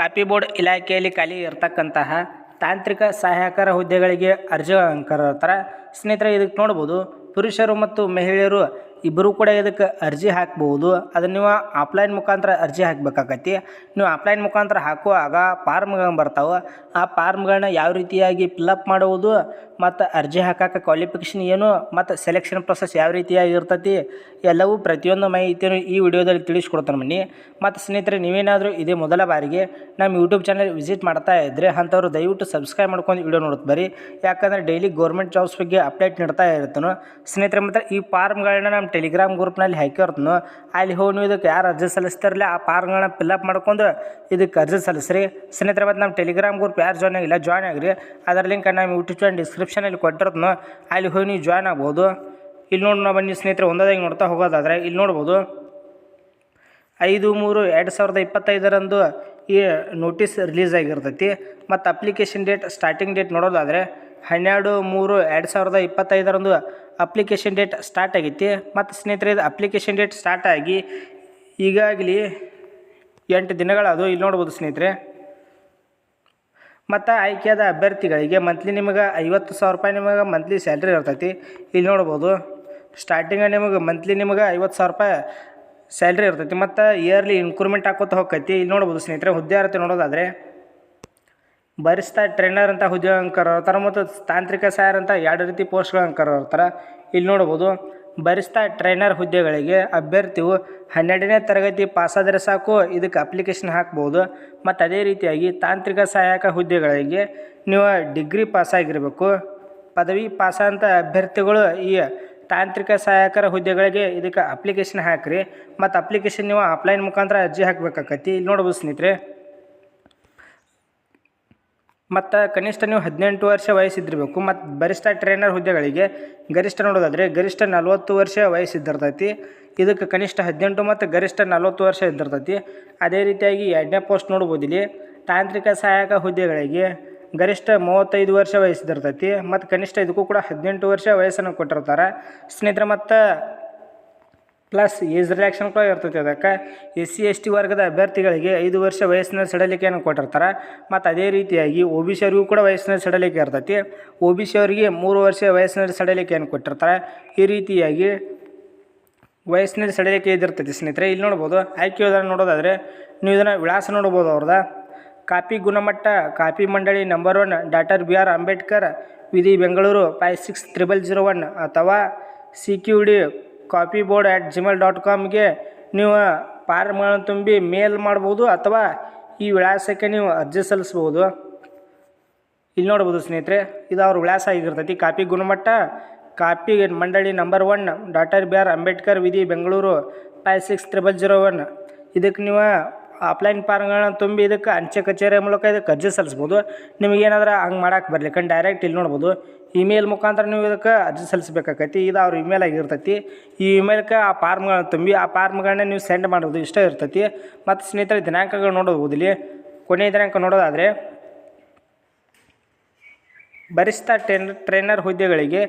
Copy board ಇಲಾಖೆಯಲ್ಲಿ ಖಾಲಿ ಇರತಕ್ಕಂತಹ ತಾಂತ್ರಿಕ ಸಹಾಯಕರ ಹುದ್ದೆಗಳಿಗೆ ಅರ್ಜಿ ಕರೆರ್ತಾರೆ ಸ್ನೇಹಿತರೆ, ಇದಕ್ಕೆ ನೋಡ್ಬೋದು, ಪುರುಷರು ಮತ್ತು ಮಹಿಳೆಯರು ಇಬ್ಬರೂ ಕೂಡ ಇದಕ್ಕೆ ಅರ್ಜಿ ಹಾಕ್ಬೋದು. ಅದನ್ನು ನೀವು ಆಫ್ಲೈನ್ ಮುಖಾಂತರ ಅರ್ಜಿ ಹಾಕಬೇಕಾಗತ್ತಿ ನೀವು ಆಫ್ಲೈನ್ ಮುಖಾಂತರ ಹಾಕುವಾಗ ಫಾರ್ಮ್ಗಳು ಬರ್ತಾವೆ. ಆ ಫಾರ್ಮ್ಗಳನ್ನ ಯಾವ ರೀತಿಯಾಗಿ ಫಿಲ್ಲಪ್ ಮಾಡುವುದು ಮತ್ತು ಅರ್ಜಿ ಹಾಕಕ್ಕೆ ಕ್ವಾಲಿಫಿಕೇಷನ್ ಏನು, ಮತ್ತು ಸೆಲೆಕ್ಷನ್ ಪ್ರೊಸೆಸ್ ಯಾವ ರೀತಿಯಾಗಿ ಇರ್ತೈತಿ ಎಲ್ಲವೂ ಪ್ರತಿಯೊಂದು ಮಾಹಿತಿಯನ್ನು ಈ ವಿಡಿಯೋದಲ್ಲಿ ತಿಳಿಸ್ಕೊಡ್ತಾನೆ ಬನ್ನಿ ಮತ್ತು ಸ್ನೇಹಿತರೆ, ನೀವೇನಾದರೂ ಇದೇ ಮೊದಲ ಬಾರಿಗೆ ನಮ್ಮ ಯೂಟ್ಯೂಬ್ ಚಾನಲ್ ವಿಸಿಟ್ ಮಾಡ್ತಾ ಇದ್ದರೆ ಅಂಥವ್ರು ದಯವಿಟ್ಟು ಸಬ್ಸ್ಕ್ರೈಬ್ ಮಾಡ್ಕೊಂಡು ವಿಡಿಯೋ ನೋಡುತ್ತೆ ಬರೀ ಯಾಕಂದರೆ ಡೈಲಿ ಗೌರ್ಮೆಂಟ್ ಜಾಬ್ಸ್ ಬಗ್ಗೆ ಅಪ್ಡೇಟ್ ನೀಡ್ತಾ ಇರ್ತಾನೋ ಸ್ನೇಹಿತರೆ, ಮತ್ತು ಈ ಫಾರ್ಮ್ಗಳನ್ನ ನಮ್ಮ ಟೆಲಿಗ್ರಾಮ್ ಗ್ರೂಪ್ನಲ್ಲಿ ಹಾಕಿರ್ತಾನೋ ಅಲ್ಲಿ ಹೋಗಿ ನೀವು ಇದಕ್ಕೆ ಯಾರು ಅರ್ಜಿ ಸಲ್ಲಿಸ್ತಾರಲ್ಲ, ಆ ಫಾರ್ಮ್ಗಳನ್ನ ಫಿಲ್ಅಪ್ ಮಾಡ್ಕೊಂಡು ಇದಕ್ಕೆ ಅರ್ಜಿ ಸಲ್ಲಿಸ್ರಿ. ಸ್ನೇಹಿತರೆ, ಮತ್ತು ನಮ್ಮ ಟೆಲಿಗ್ರಾಮ್ ಗ್ರೂಪ್ ಯಾರು ಜಾಯ್ನ್ ಆಗಿಲ್ಲ ಜಾಯ್ನ್ ಆಗಿರಿ. ಅದರ ಲಿಂಕ್ ನಮ್ಮ ಯೂಟ್ಯೂಬ್ ಚಾನಲ್ ಡಿಸ್ಕ್ರಿಪ್ಷನಲ್ಲಿ ಕೊಟ್ಟಿರ್ತನೋ ಅಲ್ಲಿ ಹೋಗಿ ನೀವು ಜಾಯ್ನ್ ಆಗ್ಬೋದು. ಇಲ್ಲಿ ನೋಡಿ ನಾವು ಬನ್ನಿ ಸ್ನೇಹಿತರೆ ಒಂದಾಗಿ ನೋಡ್ತಾ ಹೋಗೋದಾದರೆ ಇಲ್ಲಿ ನೋಡ್ಬೋದು. ಐದು, ಮೂರು, ಎರಡು ಸಾವಿರದ ಇಪ್ಪತ್ತೈದರಂದು ಈ ನೋಟಿಸ್ ರಿಲೀಸ್ ಆಗಿರ್ತೈತಿ. ಮತ್ತು ಅಪ್ಲಿಕೇಶನ್ ಡೇಟ್ ಸ್ಟಾರ್ಟಿಂಗ್ ಡೇಟ್ ನೋಡೋದಾದರೆ ಹನ್ನೆರಡು, ಮೂರು, ಎರಡು ಸಾವಿರದ ಇಪ್ಪತ್ತೈದರಂದು ಅಪ್ಲಿಕೇಶನ್ ಡೇಟ್ ಸ್ಟಾರ್ಟ್ ಆಗೈತಿ. ಮತ್ತು ಸ್ನೇಹಿತರೆ, ಇದು ಅಪ್ಲಿಕೇಶನ್ ಡೇಟ್ ಸ್ಟಾರ್ಟ್ ಆಗಿ ಈಗಾಗಲಿ ಎಂಟು ದಿನಗಳದು ಇಲ್ಲಿ ನೋಡ್ಬೋದು ಸ್ನೇಹಿತರೆ. ಮತ್ತು ಆಯ್ಕೆಯಾದ ಅಭ್ಯರ್ಥಿಗಳಿಗೆ ಮಂತ್ಲಿ ನಿಮಗೆ ಐವತ್ತು ಸಾವಿರ ರೂಪಾಯಿ ನಿಮಗೆ ಮಂತ್ಲಿ ಸ್ಯಾಲ್ರಿ ಇರ್ತೈತಿ. ಇಲ್ಲಿ ನೋಡ್ಬೋದು ಸ್ಟಾರ್ಟಿಂಗ ನಿಮಗೆ ಮಂತ್ಲಿ ನಿಮಗೆ ಐವತ್ತು ಸಾವಿರ ರೂಪಾಯಿ ಸ್ಯಾಲ್ರಿ ಇರ್ತೈತಿ ಮತ್ತು ಇಯರ್ಲಿ ಇನ್ಕ್ರೂಮೆಂಟ್ ಹಾಕೋತ ಹೋಗ್ತೈತಿ. ಇಲ್ಲಿ ನೋಡ್ಬೋದು, ಸ್ನೇಹಿತರೆ, ಹುದ್ದೆ ನೋಡೋದಾದರೆ ಬರಿಸ್ತಾ ಟ್ರೈನರ್ ಅಂತ ಹುದ್ದೆ ಇರ್ತಾರೆ ಮತ್ತು ತಾಂತ್ರಿಕ ಸಹಾಯರ್ ಅಂತ ಎರಡು ರೀತಿ ಪೋಸ್ಟ್ಗಳಂಕರು ಇರ್ತಾರೆ. ಇಲ್ಲಿ ನೋಡ್ಬೋದು, ಬರಿಸ್ತಾ ಟ್ರೈನರ್ ಹುದ್ದೆಗಳಿಗೆ ಅಭ್ಯರ್ಥಿಯು ಹನ್ನೆರಡನೇ ತರಗತಿ ಪಾಸಾದರೆ ಸಾಕು, ಇದಕ್ಕೆ ಅಪ್ಲಿಕೇಶನ್ ಹಾಕ್ಬೋದು. ಮತ್ತು ಅದೇ ರೀತಿಯಾಗಿ ತಾಂತ್ರಿಕ ಸಹಾಯಕ ಹುದ್ದೆಗಳಿಗೆ ನೀವು ಡಿಗ್ರಿ ಪಾಸಾಗಿರಬೇಕು. ಪದವಿ ಪಾಸಾದಂಥ ಅಭ್ಯರ್ಥಿಗಳು ಈ ತಾಂತ್ರಿಕ ಸಹಾಯಕರ ಹುದ್ದೆಗಳಿಗೆ ಇದಕ್ಕೆ ಅಪ್ಲಿಕೇಶನ್ ಹಾಕಿರಿ. ಮತ್ತು ಅಪ್ಲಿಕೇಶನ್ ನೀವು ಆಫ್ಲೈನ್ ಮುಖಾಂತರ ಅರ್ಜಿ ಹಾಕಬೇಕಾಕತಿ ಇಲ್ಲಿ ನೋಡ್ಬೋದು ಸ್ನೇಹಿತರೆ. ಮತ್ತು ಕನಿಷ್ಠ ನೀವು ಹದಿನೆಂಟು ವರ್ಷ ವಯಸ್ಸಿದ್ದಿರಬೇಕು. ಮತ್ತು ಬರಿಷ್ಠ ಟ್ರೈನರ್ ಹುದ್ದೆಗಳಿಗೆ ಗರಿಷ್ಠ ನೋಡೋದಾದರೆ ಗರಿಷ್ಠ ನಲ್ವತ್ತು ವರ್ಷ ವಯಸ್ಸಿದ್ದಿರ್ತೈತಿ. ಇದಕ್ಕೆ ಕನಿಷ್ಠ ಹದಿನೆಂಟು ಮತ್ತು ಗರಿಷ್ಠ ನಲ್ವತ್ತು ವರ್ಷ ಇದ್ದಿರ್ತೈತಿ. ಅದೇ ರೀತಿಯಾಗಿ ಎರಡನೇ ಪೋಸ್ಟ್ ನೋಡ್ಬೋದು ಇಲ್ಲಿ ತಾಂತ್ರಿಕ ಸಹಾಯಕ ಹುದ್ದೆಗಳಿಗೆ ಗರಿಷ್ಠ ಮೂವತ್ತೈದು ವರ್ಷ ವಯಸ್ಸಿದ್ದಿರ್ತೈತಿ. ಮತ್ತು ಕನಿಷ್ಠ ಇದಕ್ಕೂ ಕೂಡ ಹದಿನೆಂಟು ವರ್ಷ ವಯಸ್ಸನ್ನು ಕೊಟ್ಟಿರ್ತಾರೆ. ಸ್ನೇಹಿತರೆ, ಮತ್ತು ಪ್ಲಸ್ ಏಜ್ ರಿಲ್ಯಾಕ್ಷನ್ ಕೂಡ ಇರ್ತೈತಿ ಅದಕ್ಕೆ ಎಸ್ ಸಿ ಎಸ್ ಟಿ ವರ್ಗದ ಅಭ್ಯರ್ಥಿಗಳಿಗೆ ಐದು ವರ್ಷ ವಯಸ್ಸಿನ ಸಡಲಿಕೆಯನ್ನು ಕೊಟ್ಟಿರ್ತಾರೆ. ಮತ್ತು ಅದೇ ರೀತಿಯಾಗಿ ಒ ಬಿ ಸಿ ಕೂಡ ವಯಸ್ಸಿನ ಸಡಲಿಕೆ ಇರ್ತೈತಿ. ಒ ಬಿ ಸಿ ಅವರಿಗೆ ಮೂರು ವರ್ಷ ವಯಸ್ಸಿನ ಸಡಲಿಕೆಯನ್ನು ಕೊಟ್ಟಿರ್ತಾರೆ. ಈ ರೀತಿಯಾಗಿ ವಯಸ್ಸಿನ ಸಡಲಿಕೆ ಇದಿರ್ತೈತಿ ಸ್ನೇಹಿತರೆ. ಇಲ್ಲಿ ನೋಡ್ಬೋದು, ಆಯ್ಕೆ ಯೋಧನ ನೋಡೋದಾದರೆ ನೀವು ಇದನ್ನು ವಿಳಾಸ ನೋಡ್ಬೋದು ಅವ್ರದ್ದು. ಕಾಪಿ ಗುಣಮಟ್ಟ, ಕಾಪಿ ಮಂಡಳಿ number one doctor B R Ambedkar, ವಿಧಿ Bengaluru five six triple zero one ಅಥವಾ C Q D coffee board at Gmail dot ಕಾಮ್ಗೆ ನೀವು ಫಾರ್ಮ್ಗಳನ್ನು ತುಂಬಿ ಮೇಲ್ ಮಾಡ್ಬೋದು ಅಥವಾ ಈ ವಿಳಾಸಕ್ಕೆ ನೀವು ಅರ್ಜಿ ಸಲ್ಲಿಸ್ಬೋದು. ಇಲ್ಲಿ ನೋಡ್ಬೋದು ಸ್ನೇಹಿತರೆ, ಇದು ಅವ್ರ ವಿಳಾಸ ಆಗಿರ್ತೈತಿ. ಕಾಪಿ ಗುಣಮಟ್ಟ, ಕಾಪಿ ಮಂಡಳಿ number one doctor B R Ambedkar ವಿಧಿ, Bengaluru five six triple zero one ಇದಕ್ಕೆ ನೀವು ಆಫ್ಲೈನ್ ಫಾರ್ಮ್ಗಳನ್ನ ತುಂಬಿ ಇದಕ್ಕೆ ಅಂಚೆ ಕಚೇರಿಯ ಮೂಲಕ ಇದಕ್ಕೆ ಅರ್ಜಿ ಸಲ್ಲಿಸ್ಬೋದು. ನಿಮಗೇನಾದ್ರೂ ಹಂಗೆ ಮಾಡಕ್ಕೆ ಬರ್ಲಿಕ್ಕೆ ಡೈರೆಕ್ಟ್ ಇಲ್ಲಿ ನೋಡ್ಬೋದು. ಇಮೇಲ್ ಮುಖಾಂತರ ನೀವು ಇದಕ್ಕೆ ಅರ್ಜಿ ಸಲ್ಲಿಸಬೇಕಾಕೈತಿ ಇದು ಅವ್ರ ಇಮೇಲ್ ಆಗಿರ್ತೈತಿ ಈ ಇಮೇಲ್ಗೆ ಆ ಫಾರ್ಮ್ಗಳನ್ನ ತುಂಬಿ ಆ ಫಾರ್ಮ್ಗಳನ್ನ ನೀವು ಸೆಂಡ್ ಮಾಡೋದು ಇಷ್ಟ ಇರ್ತೈತಿ. ಮತ್ತು ಸ್ನೇಹಿತರೆ, ದಿನಾಂಕಗಳು ನೋಡೋದು ಇಲ್ಲಿ ಕೊನೆಯ ದಿನಾಂಕ ನೋಡೋದಾದರೆ ಬರಿಷ್ಠ ಟ್ರೈನ್ ಟ್ರೈನರ್ ಹುದ್ದೆಗಳಿಗೆ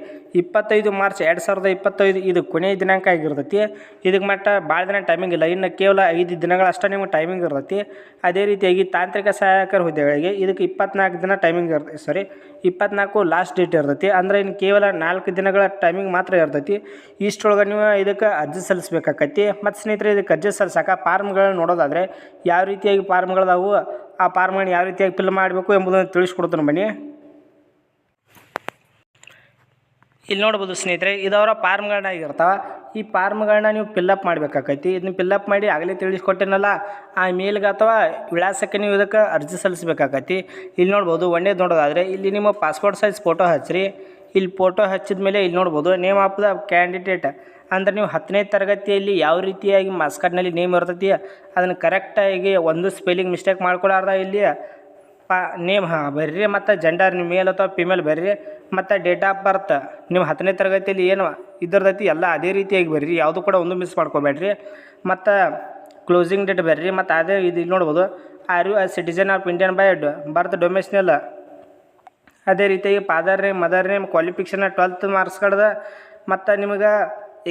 ಇಪ್ಪತ್ತೈದು ಮಾರ್ಚ್ ಎರಡು ಸಾವಿರದ ಇಪ್ಪತ್ತೈದು ಇದು ಕೊನೆಯ ದಿನಾಂಕ ಆಗಿರ್ತೈತಿ. ಇದಕ್ಕೆ ಮಟ್ಟ ಭಾಳ ದಿನ ಟೈಮಿಂಗ್ ಇಲ್ಲ. ಇನ್ನು ಕೇವಲ ಐದು ದಿನಗಳಷ್ಟೇ ನಿಮಗೆ ಟೈಮಿಂಗ್ ಇರ್ತೈತಿ. ಅದೇ ರೀತಿಯಾಗಿ ತಾಂತ್ರಿಕ ಸಹಾಯಕರ ಹುದ್ದೆಗಳಿಗೆ ಇದಕ್ಕೆ ಇಪ್ಪತ್ನಾಲ್ಕು ದಿನ ಟೈಮಿಂಗ್ ಇರ್ತೈತಿ ಸಾರಿ ಇಪ್ಪತ್ನಾಲ್ಕು ಲಾಸ್ಟ್ ಡೇಟ್ ಇರ್ತೈತಿ. ಅಂದರೆ ಇನ್ನು ಕೇವಲ ನಾಲ್ಕು ದಿನಗಳ ಟೈಮಿಂಗ್ ಮಾತ್ರ ಇರ್ತೈತಿ. ಇಷ್ಟರೊಳಗೆ ನೀವು ಇದಕ್ಕೆ ಅರ್ಜಿ ಸಲ್ಲಿಸ್ಬೇಕಾಕೈತಿ. ಮತ್ತು ಸ್ನೇಹಿತರೆ ಇದಕ್ಕೆ ಅರ್ಜಿ ಸಲ್ಲಿಸಕ್ಕೆ ಫಾರ್ಮ್ಗಳನ್ನ ನೋಡೋದಾದರೆ ಯಾವ ರೀತಿಯಾಗಿ ಫಾರ್ಮ್ಗಳದಾವು ಆ ಫಾರ್ಮ್ಗಳನ್ನ ಯಾವ ರೀತಿಯಾಗಿ ಫಿಲ್ ಮಾಡಬೇಕು ಎಂಬುದನ್ನು ತಿಳಿಸ್ಕೊಡ್ತಾನೆ ಬನ್ನಿ. ಇಲ್ಲಿ ನೋಡ್ಬೋದು ಸ್ನೇಹಿತರೆ ಇದವರ ಫಾರ್ಮ್ಗಳನ್ನ ಆಗಿರ್ತಾವೆ. ಈ ಫಾರ್ಮ್ಗಳನ್ನ ನೀವು ಪಿಲ್ಲಪ್ ಮಾಡಬೇಕಾಕೈತಿ. ಇದನ್ನ ಪಿಲ್ಲಪ್ ಮಾಡಿ ಆಗಲೇ ತಿಳಿಸ್ಕೊಟ್ಟೇನಲ್ಲ, ಆ ಮೇಲ್ಗೆ ಅಥವಾ ವಿಳಾಸಕ್ಕೆ ನೀವು ಇದಕ್ಕೆ ಅರ್ಜಿ ಸಲ್ಲಿಸಬೇಕಾಕೈತಿ. ಇಲ್ಲಿ ನೋಡ್ಬೋದು ಒಂದೇ ನೋಡೋದಾದರೆ ಇಲ್ಲಿ ನಿಮ್ಮ ಪಾಸ್ಪೋರ್ಟ್ ಸೈಜ್ ಫೋಟೋ ಹಚ್ಚಿರಿ. ಇಲ್ಲಿ ಫೋಟೋ ಹಚ್ಚಿದ ಮೇಲೆ ಇಲ್ಲಿ ನೋಡ್ಬೋದು ನೇಮ್ ಆಫ್ ದ ಕ್ಯಾಂಡಿಡೇಟ್ ಅಂದ್ರೆ ನೀವು ಹತ್ತನೇ ತರಗತಿಯಲ್ಲಿ ಯಾವ ರೀತಿಯಾಗಿ ಕಾರ್ಡ್ನಲ್ಲಿ ನೇಮ್ ಇರ್ತೈತಿ, ಅದನ್ನು ಕರೆಕ್ಟಾಗಿ ಒಂದು ಸ್ಪೆಲ್ಲಿಂಗ್ ಮಿಸ್ಟೇಕ್ ಮಾಡ್ಕೊಳಾರ್ದ ಇಲ್ಲಿ. ಪಾ ನೇಮ್ ಹಾಂ, ಬರ್ರಿ ಮತ್ತು ಜೆಂಡರ್ ಮೇಲ್ ಅಥವಾ ಫಿಮೇಲ್ ಬರ್ರಿ. ಮತ್ತು ಡೇಟ್ ಆಫ್ ಬರ್ತ್ ನೀವು ಹತ್ತನೇ ತರಗತಿಯಲ್ಲಿ ಏನು ಇದ್ರದೈತಿ ಎಲ್ಲ ಅದೇ ರೀತಿಯಾಗಿ ಬರ್ರಿ. ಯಾವುದು ಕೂಡ ಒಂದು ಮಿಸ್ ಮಾಡ್ಕೋಬೇಡ್ರಿ. ಮತ್ತು ಕ್ಲೋಸಿಂಗ್ ಡೇಟ್ ಬರ್ರಿ. ಮತ್ತು ಅದೇ ಇದು ಇಲ್ಲಿ ನೋಡ್ಬೋದು. Are you a citizen of Indian by birth ಡೊಮೆಸ್ನಲ್ ಅದೇ ರೀತಿಯಾಗಿ father name mother name qualification twelfth marks ಕಡ್ದ. ಮತ್ತು ನಿಮಗೆ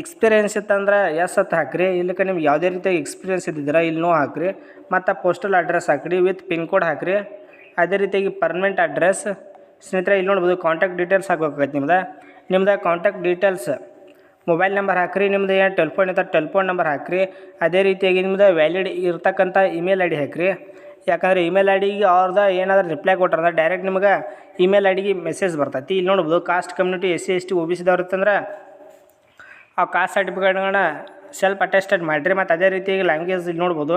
ಎಕ್ಸ್ಪೀರಿಯನ್ಸ್ ಇತ್ತಂದ್ರೆ ಎಸ್ ಅಂತ ಹಾಕ್ರಿ. ಇಲ್ಲಕ್ಕೆ ನಿಮ್ಗೆ ಯಾವುದೇ ರೀತಿಯಾಗಿ ಎಕ್ಸ್ಪೀರಿಯನ್ಸ್ ಇದ್ದಿದ್ರೆ ಇಲ್ಲಿ ನೋ ಹಾಕ್ರಿ. ಮತ್ತು ಪೋಸ್ಟಲ್ ಅಡ್ರೆಸ್ ಹಾಕ್ರಿ. ವಿತ್ ಪಿನ್ ಕೋಡ್ ಹಾಕ್ರಿ. ಅದೇ ರೀತಿಯಾಗಿ ಪರ್ಮನೆಂಟ್ ಅಡ್ರೆಸ್ ಸ್ನೇಹಿತರೆ, ಇಲ್ಲಿ ನೋಡ್ಬೋದು ಕಾಂಟ್ಯಾಕ್ಟ್ ಡೀಟೇಲ್ಸ್ ಹಾಕಬೇಕಾಗುತ್ತೆ ನಿಮ್ದು. ನಿಮ್ದು ಕಾಂಟ್ಯಾಕ್ಟ್ ಡೀಟೇಲ್ಸ್ ಮೊಬೈಲ್ ನಂಬರ್ ಹಾಕ್ರಿ, ನಿಮ್ದು ಏನು ಟೆಲಿಫೋನ್ ಇದೆ ಟೆಲಿಫೋನ್ ನಂಬರ್ ಹಾಕ್ರಿ. ಅದೇ ರೀತಿಯಾಗಿ ನಿಮ್ದು ವ್ಯಾಲಿಡ್ ಇರ್ತಕ್ಕಂಥ ಇಮೇಲ್ ಐ ಡಿ ಹಾಕ್ರಿ. ಯಾಕಂದರೆ ಇಮೇಲ್ ಐ ಡಿಗೆ ಅವ್ರದ್ದು ಏನಾದರೂ ರಿಪ್ಲೈ ಕೊಟ್ರಂದ್ರೆ ಡೈರೆಕ್ಟ್ ನಿಮ್ಗೆ ಇಮೇಲ್ ಐ ಡಿಗೆ ಮೆಸೇಜ್ ಬರ್ತೈತಿ. ಇಲ್ಲಿ ನೋಡ್ಬೋದು caste community S C S T O B ಆ ಕಾಸ್ಟ್ ಸರ್ಟಿಫಿಕೇಟ್ಗಳನ್ನ ಸೆಲ್ಫ್ ಅಟೆಸ್ಟೆಡ್ ಮಾಡಿರಿ. ಮತ್ತು ಅದೇ ರೀತಿಯಾಗಿ ಲ್ಯಾಂಗ್ವೇಜ್ ಇಲ್ಲಿ ನೋಡ್ಬೋದು.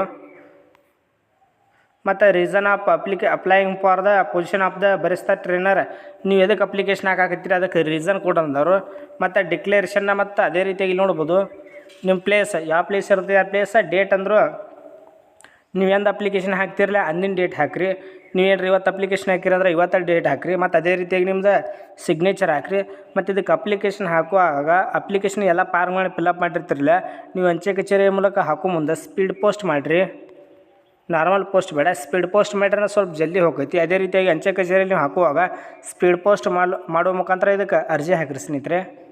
ಮತ್ತು reason of ಅಪ್ಲಿಕೆ applying for the position of the barista trainer ನೀವು ಎದಕ್ಕೆ ಅಪ್ಲಿಕೇಶನ್ ಹಾಕಾಕತ್ತೀರಿ? ಅದಕ್ಕೆ ರೀಸನ್ ಕೊಡು ಅಂದವರು ಮತ್ತು ಡಿಕ್ಲೇರೇಷನ್ನ ಮತ್ತು ಅದೇ ರೀತಿಯಾಗಿ ನೋಡ್ಬೋದು. ನಿಮ್ಮ ಪ್ಲೇಸ್ ಯಾವ ಪ್ಲೇಸ್ ಇರುತ್ತೆ, ಆ ಪ್ಲೇಸ್ ಡೇಟ್ ಅಂದರು ನೀವು ಎಂದು ಅಪ್ಲಿಕೇಶನ್ ಹಾಕ್ತಿರಲ್ಲ ಅಂದಿನ ಡೇಟ್ ಹಾಕಿರಿ. ನೀವೇನು ಇವತ್ತು ಅಪ್ಲಿಕೇಶನ್ ಹಾಕಿರಂದ್ರೆ ಇವತ್ತು ಡೇಟ್ ಹಾಕಿರಿ. ಮತ್ತು ಅದೇ ರೀತಿಯಾಗಿ ನಿಮ್ದು ಸಿಗ್ನೇಚರ್ ಹಾಕಿರಿ. ಮತ್ತು ಇದಕ್ಕೆ ಅಪ್ಲಿಕೇಶನ್ ಹಾಕುವಾಗ ಅಪ್ಲಿಕೇಶನ್ ಎಲ್ಲ ಫಾರ್ಮ್ಗಳನ್ನ ಫಿಲಪ್ ಮಾಡಿರ್ತಿರಲ್ಲ ನೀವು ಅಂಚೆ ಕಚೇರಿ ಮೂಲಕ ಹಾಕೋ ಮುಂದೆ ಸ್ಪೀಡ್ ಪೋಸ್ಟ್ ಮಾಡಿರಿ. ನಾರ್ಮಲ್ ಪೋಸ್ಟ್ ಬೇಡ. ಸ್ಪೀಡ್ ಪೋಸ್ಟ್ ಮಾಡ್ರೆ ಸ್ವಲ್ಪ ಜಲ್ದಿ ಹೋಗೈತಿ. ಅದೇ ರೀತಿಯಾಗಿ ಅಂಚೆ ಕಚೇರಿಯಲ್ಲಿ ಹಾಕುವಾಗ ಸ್ಪೀಡ್ ಪೋಸ್ಟ್ ಮಾಡುವ ಮಾಡೋ ಮುಖಾಂತರ ಇದಕ್ಕೆ ಅರ್ಜಿ ಹಾಕಿರಿ ಸ್ನೇಹಿತರೆ.